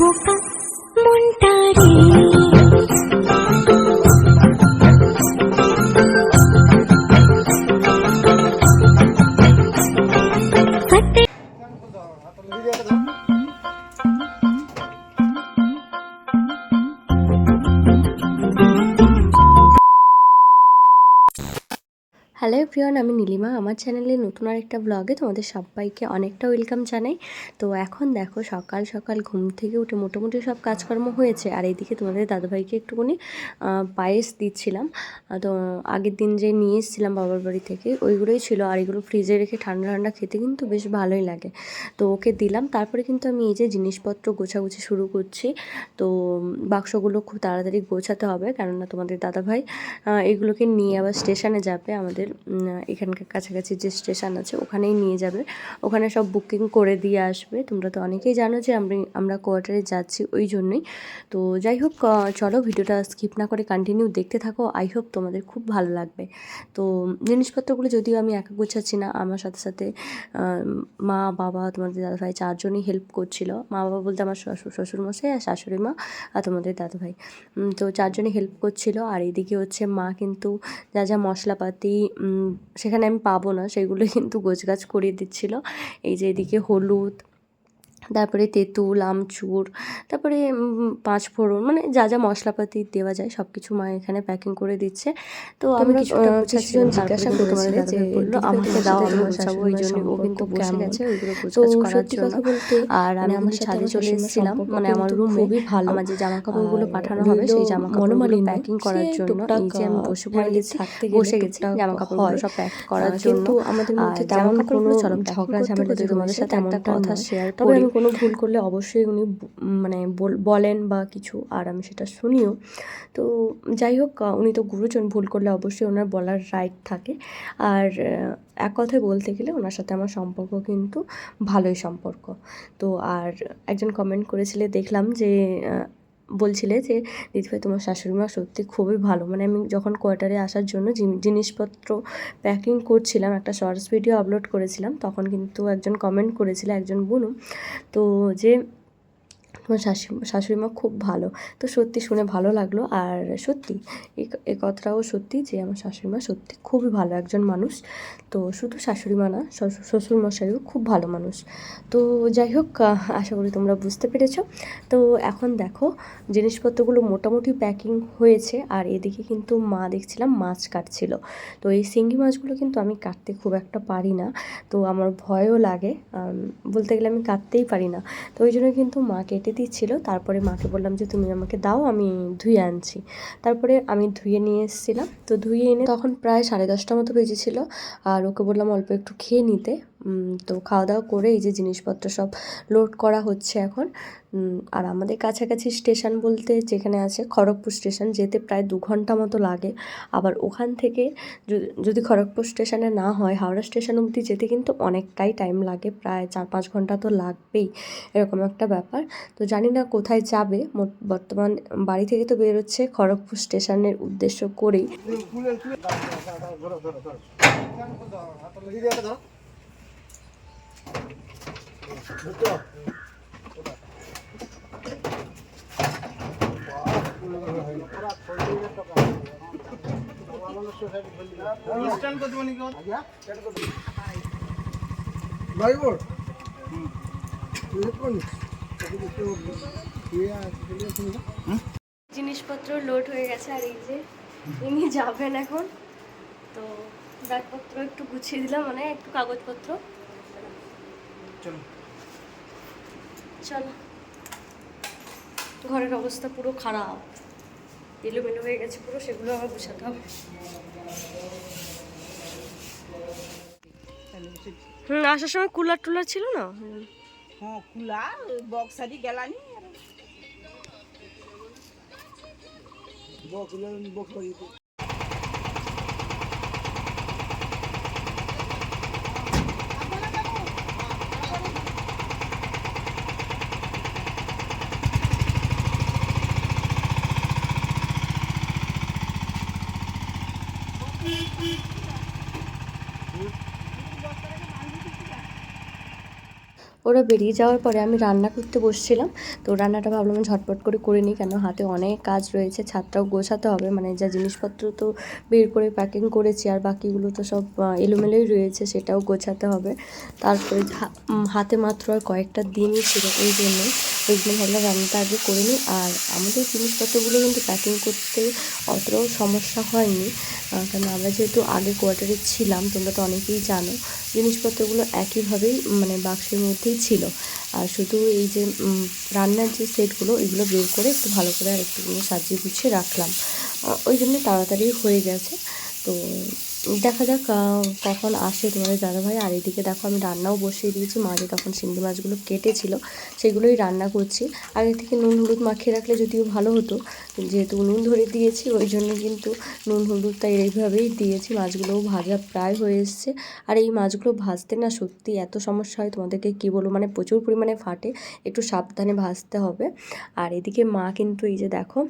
گفتم hello প্রিয়ন আমি নীলিমা। আমার চ্যানেলে নতুন আরেকটা ব্লগে তোমাদের সবাইকে অনেকটা ওয়েলকাম জানাই। তো এখন দেখো, সকাল সকাল ঘুম থেকে উঠে মোটামুটি সব কাজকর্ম হয়েছে। আর এইদিকে তোমাদের দাদাভাইকে একটুখানি পায়েস দিচ্ছিলাম। তো আগের দিন যে নিয়ে এসেছিলাম বাবার বাড়ি থেকে, ওইগুলোই ছিল। আর এগুলো ফ্রিজে রেখে ঠান্ডা ঠান্ডা খেতে কিন্তু বেশ ভালোই লাগে। তো ওকে দিলাম। তারপরে কিন্তু আমি এই যে জিনিসপত্র গোছাগুছি শুরু করছি। তো বাক্সগুলো খুব তাড়াতাড়ি গোছাতে হবে। কেননা তোমাদের দাদাভাই এগুলোকে নিয়ে আবার স্টেশনে যাবে আমাদের এখানকার কাছাকাছি যে স্টেশন আছে ওখানেই নিয়ে যাবে। ওখানে সব বুকিং করে দিয়ে আসবে। তোমরা তো অনেকেই জানো যে আমি আমরা কোয়ার্টারে যাচ্ছি ওই জন্যই। তো যাই হোক চলো ভিডিওটা স্কিপ না করে কন্টিনিউ দেখতে থাকো। আই হোপ তোমাদের খুব ভালো লাগবে। তো জিনিসপত্রগুলো যদিও আমি একা গোছাচ্ছি না, আমার সাথে সাথে মা, বাবা, তোমাদের দাদাভাই চারজনই হেল্প করছিল। মা, বাবা বলতে আমার শ্বশুর, শ্বশুরমশাই আর শাশুড়ি মা আর তোমাদের দাদাভাই। তো চারজনই হেল্প করছিল। আর এদিকে হচ্ছে মা কিন্তু যা যা মশলাপাতি সেখানে আমি পাবো না সেগুলো কিন্তু গোছগাছ করিয়ে দিচ্ছিল। এই যে এদিকে হলুদ তারপরে তেঁতুল আমচুর তারপরে উম, পাঁচ ফোড়ন মানে যা যা মশলাপাতি দেওয়া যায় সব কিছু মা এখানে প্যাকিং করে দিচ্ছে। তো আমরা কিছুটা জিজ্ঞাসা করেছিল যে বলল আমাকে দাও আমি গোছাবো ওই জন্য ও কিন্তু বসে গেছে ওইগুলো গোছগাছ করার জন্য। আর আমি মানে আমার ছাদে সাথে চলে এসেছিলাম। মানে আমার রুমে খুবই ভালো। আমার যে জামা কাপড়গুলো পাঠানো হবে সেই জামা কাপড়গুলো প্যাকিং করার জন্য এই যে আমি বসে পড়ে গেছি বসে গেছি জামা কাপড়গুলো সব প্যাক করার জন্য। আমাদের মধ্যে তেমন কোনো ঝগড়া ঝামেলা তোমাদের সাথে একটা কথা। শেয়ার করি আমি কোনো ভুল করলে অবশ্যই উনি মানে বল- বলেন বা কিছু, আর আমি সেটা শুনিও। তো যাই হোক উনি তো গুরুজন, ভুল করলে অবশ্যই ওনার বলার রাইট থাকে। আর এক কথায় বলতে গেলে ওনার সাথে আমার সম্পর্ক কিন্তু ভালোই সম্পর্ক। তো আর একজন কমেন্ট করেছিলে, দেখলাম যে বলছিলে যে দিদিভাই তোমার শাশুড়ি মা সত্যি খুবই ভালো। মানে আমি যখন কোয়ার্টারে আসার জন্য জিনিসপত্র প্যাকিং করছিলাম, একটা শর্টস ভিডিও আপলোড করেছিলাম, তখন কিন্তু একজন কমেন্ট করেছিল, একজন বোনু তো যে তোমার শাশু শাশুড়ি মা খুব ভালো। তো সত্যি শুনে ভালো লাগল। আর সত্যি এই কথাটাও সত্যি যে আমার শাশুড়ি মা সত্যি খুবই ভালো একজন মানুষ। তো শুধু শাশুড়ি মা না শ্বশুর শ্বশুরমশাইও খুব ভালো মানুষ। তো যাই হোক আশা করি তোমরা বুঝতে পেরেছ। তো এখন দেখো, জিনিসপত্রগুলো মোটামুটি প্যাকিং হয়েছে। আর এদিকে কিন্তু মা, দেখছিলাম মাছ কাটছিল। তো এই শিঙ্গি মাছগুলো কিন্তু আমি কাটতে খুব একটা পারি না। তো আমার ভয়ও লাগে। বলতে গেলে আমি কাটতেই পারি না। তো ওই জন্য কিন্তু মা কেটে দিচ্ছিল, তারপরে মাকে বললাম যে, তুমি আমাকে দাও, আমি ধুয়ে আনছি। তারপরে আমি ধুয়ে নিয়ে এসেছিলাম। তো ধুয়ে এনে তখন প্রায় সাড়ে দশটা মতো বেজেছিল। আর ওকে বললাম অল্প একটু খেয়ে নিতে। তো খাওয়া দাওয়া করে এই যে জিনিসপত্র সব লোড করা হচ্ছে এখন। আর আমাদের কাছাকাছি স্টেশন বলতে যেখানে আছে খড়গপুর স্টেশন যেতে প্রায় দু ঘণ্টা মতো লাগে। আবার ওখান থেকে যদি- খড়গপুর স্টেশনে না হয়, হাওড়া স্টেশন অবধি যেতে কিন্তু অনেকটাই টাইম লাগে, প্রায় চার পাঁচ ঘণ্টা তো লাগবেই, এরকম একটা ব্যাপার। তো জানি না কোথায় যাবে বর্তমান বাড়ি থেকে তো বেরোচ্ছে খড়গপুর স্টেশনের উদ্দেশ্য করেই। জিনিসপত্র লোড হয়ে গেছে আর এই যে ইনি যাবেন এখন। তো ব্যাগপত্র একটু গুছিয়ে দিলাম মানে একটু কাগজপত্র। চলো। চলো। ঘরের অবস্থা পুরো খারাপ। এলোমেলো হয়ে গেছে পুরো সেগুলো আবার বোঝাতে হবে। হুম আসার সময় কুলার টুলার ছিল না? হ্যাঁ কুলার বক্সারি গেলানি বক্স বকলারি ওরা বেরিয়ে যাওয়ার পরে আমি রান্না করতে বসছিলাম। তো রান্নাটা ভাবলাম ঝটপট করে করে নিই, কেন হাতে অনেক কাজ রয়েছে, ছাদটাও গোছাতে হবে। মানে যা জিনিসপত্র তো বের করে প্যাকিং করেছি আর বাকিগুলো তো সব এলোমেলোই রয়েছে, সেটাও গোছাতে হবে। তারপরে হাতে মাত্র আর কয়েকটা দিনই ছিল এই জন্য ওই জন্য ভাবলাম রান্নাটা আগে করে নিই আর আমাদের জিনিসপত্রগুলো কিন্তু প্যাকিং করতে অতটাও সমস্যা হয়নি। কারণ আমরা যেহেতু আগে কোয়ার্টারে ছিলাম, তোমরা তো অনেকেই জানো, জিনিসপত্রগুলো একইভাবেই মানে বাক্সের মধ্যেই ছিল। আর শুধু এই যে রান্নার যে সেটগুলো, এগুলো বের করে একটু ভালো করে আর একটু সাজিয়ে গুছিয়ে রাখলাম। ওই জন্য তাড়াতাড়ি হয়ে গেছে। তো দেখা যাক কখন আসে তোমাদের দাদাভাই। আর এদিকে দেখো, আমি রান্নাও বসিয়ে দিয়েছি। মাঝে তখন চিংড়ি মাছগুলো কেটেছিল, সেগুলোই রান্না করছি। আগে থেকে নুন হলুদ মাখিয়ে রাখলে যদিও ভালো হতো, যেহেতু নুন ধরে দিয়েছি, ওই জন্য কিন্তু নুন হলুদটা এইভাবেই দিয়েছি। মাছগুলোও ভাজা প্রায় হয়ে এসছে। আর এই মাছগুলো ভাজতে না সত্যি এত সমস্যা হয়, তোমাদেরকে কী বলব? মানে প্রচুর পরিমাণে ফাটে, একটু সাবধানে ভাজতে হবে। আর এদিকে মা কিন্তু এই যে দেখো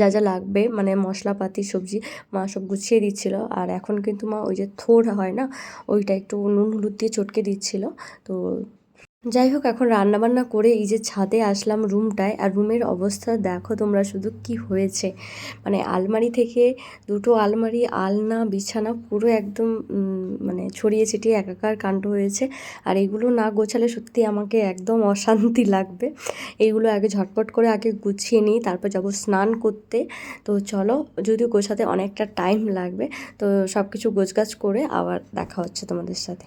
যা যা লাগবে মানে মশলাপাতি, সবজি, মা সব গুছিয়ে দিচ্ছিল। আর এখন কিন্তু মা ওই যে থোড় হয় না, ওইটা একটু নুন, হলুদ দিয়ে চটকে দিচ্ছিল। তো যাই হোক, এখন রান্না বান্না করে এই যে ছাদে আসলাম রুমটায়, আর রুমের অবস্থা দেখো তোমরা শুধু কি হয়েছে। মানে আলমারি থেকে দুটো আলমারি, আলনা, বিছানা পুরো একদম মানে ছড়িয়ে ছিটিয়ে একাকার কাণ্ড হয়েছে। আর এগুলো না গোছালে সত্যি আমাকে একদম অশান্তি লাগবে। এইগুলো আগে ঝটপট করে আগে গুছিয়ে নিই, তারপর যাব স্নান করতে। তো চলো, যদিও গোছাতে অনেকটা টাইম লাগবে, তো সব কিছু গোছগাছ করে আবার দেখা হচ্ছে তোমাদের সাথে।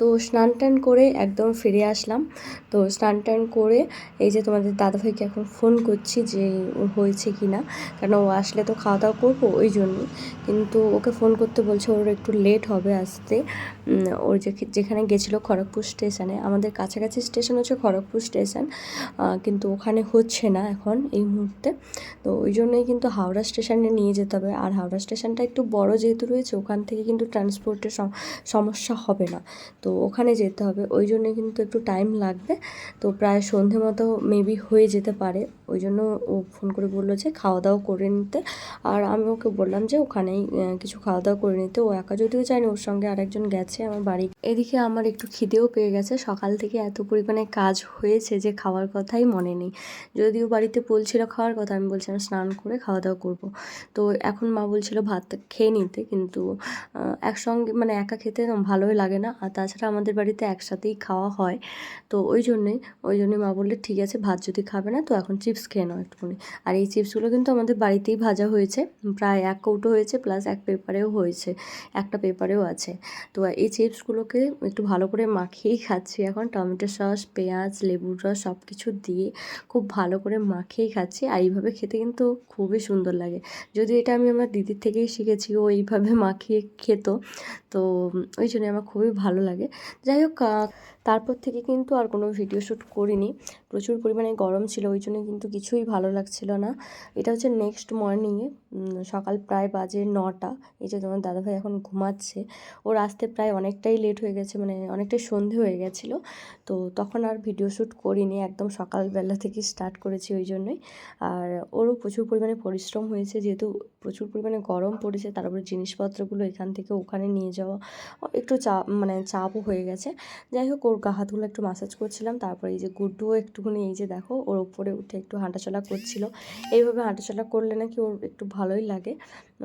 তো স্নান টান করে একদম ফিরে আসলাম। তো স্নান টান করে এই যে তোমাদের দাদাভাইকে এখন ফোন করছি যে হয়েছে কি না। কারণ ও আসলে তো খাওয়া দাওয়া করব ওই জন্য কিন্তু ওকে ফোন করতে বলছে ওর একটু লেট হবে আসতে। ওর যেখানে গেছিল খড়গপুর স্টেশনে আমাদের কাছাকাছি স্টেশন হচ্ছে খড়গপুর স্টেশন কিন্তু ওখানে হচ্ছে না এখন এই মুহূর্তে। তো ওই জন্যই কিন্তু হাওড়া স্টেশনে নিয়ে যেতে হবে। আর হাওড়া স্টেশনটা একটু বড় যেহেতু রয়েছে, ওখান থেকে কিন্তু ট্রান্সপোর্টের সমস্যা হবে না। তো ওখানে যেতে হবে। ওই জন্য কিন্তু একটু টাইম লাগবে। তো প্রায় সন্ধে মতো মেবি হয়ে যেতে পারে। ওই জন্য ও ফোন করে বলল যে খাওয়া দাওয়া করে নিতে। আর আমি ওকে বললাম যে ওখানেই কিছু খাওয়া দাওয়া করে নিতে। ও একা যদিও যায়নি, ওর সঙ্গে আরেকজন গেছে আমার বাড়ি। এদিকে আমার একটু খিদেও পেয়ে গেছে। সকাল থেকে এত পরিমাণে কাজ হয়েছে যে খাওয়ার কথাই মনে নেই। যদিও বাড়িতে বলছিল খাওয়ার কথা, আমি বলছিলাম স্নান করে খাওয়া দাওয়া করব। তো এখন মা বলছিল ভাত খেয়ে নিতে। কিন্তু একসঙ্গে মানে একা খেতে ভালোই লাগে না। আর আমাদের বাড়িতে একসাথেই খাওয়া হয়। তো ওই জন্যই ওই জন্যই মা বললে, ঠিক আছে, ভাত যদি খাবে না, তো এখন চিপস খেয়ে নাও একটুখানি। আর এই চিপসগুলো কিন্তু আমাদের বাড়িতেই ভাজা হয়েছে। প্রায় এক কৌটো হয়েছে প্লাস এক পেপারেও হয়েছে, একটা পেপারেও আছে। তো এই চিপসগুলোকে একটু ভালো করে মাখিয়েই খাচ্ছি এখন। টমেটো সস, পেঁয়াজ, লেবুর রস সব কিছু দিয়ে খুব ভালো করে মাখিয়েই খাচ্ছি। আর এইভাবে খেতে কিন্তু খুবই সুন্দর লাগে। যদি এটা আমি আমার দিদির থেকেই শিখেছি, ও এইভাবে মাখিয়ে খেত। তো ওই জন্য আমার খুবই ভালো লাগে। যাই হোক আহ, তারপর থেকে কিন্তু আর কোনো ভিডিও শ্যুট করিনি। প্রচুর পরিমাণে গরম ছিল, ওই জন্য কিন্তু কিছুই ভালো লাগছিল না। এটা হচ্ছে নেক্সট মর্নিংয়ে সকাল প্রায় বাজে নটা। এই যে তোমার দাদাভাই এখন ঘুমাচ্ছে, ওর আসতে প্রায় অনেকটাই লেট হয়ে গেছে মানে অনেকটাই সন্ধে হয়ে গেছিল। তো তখন আর ভিডিও শ্যুট করিনি, একদম সকালবেলা থেকে স্টার্ট করেছি ওই জন্যই। আর ওরও প্রচুর পরিমাণে পরিশ্রম হয়েছে, যেহেতু প্রচুর পরিমাণে গরম পড়েছে তারপরে জিনিসপত্রগুলো এখান থেকে ওখানে নিয়ে যাওয়া একটু চাপ মানে চাপও হয়ে গেছে। যাই হোক ওর গা হাতগুলো একটু মাসাজ করছিলাম, তারপরে এই যে গুড্ডুও একটুখানি এই যে দেখো, ওর উপরে উঠে একটু হাঁটাচলা করছিল। এইভাবে হাঁটাচলা করলে নাকি ওর একটু ভালোই লাগে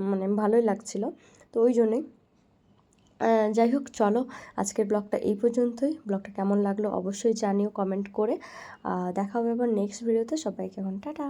মানে ভালোই লাগছিল। তো ওই জন্যই যাই হোক, চলো আজকের ব্লগটা এই পর্যন্তই। ব্লগটা কেমন লাগল অবশ্যই জানিও কমেন্ট করে। দেখা হবে আবার নেক্সট ভিডিওতে সবাইকে এখন টাটা।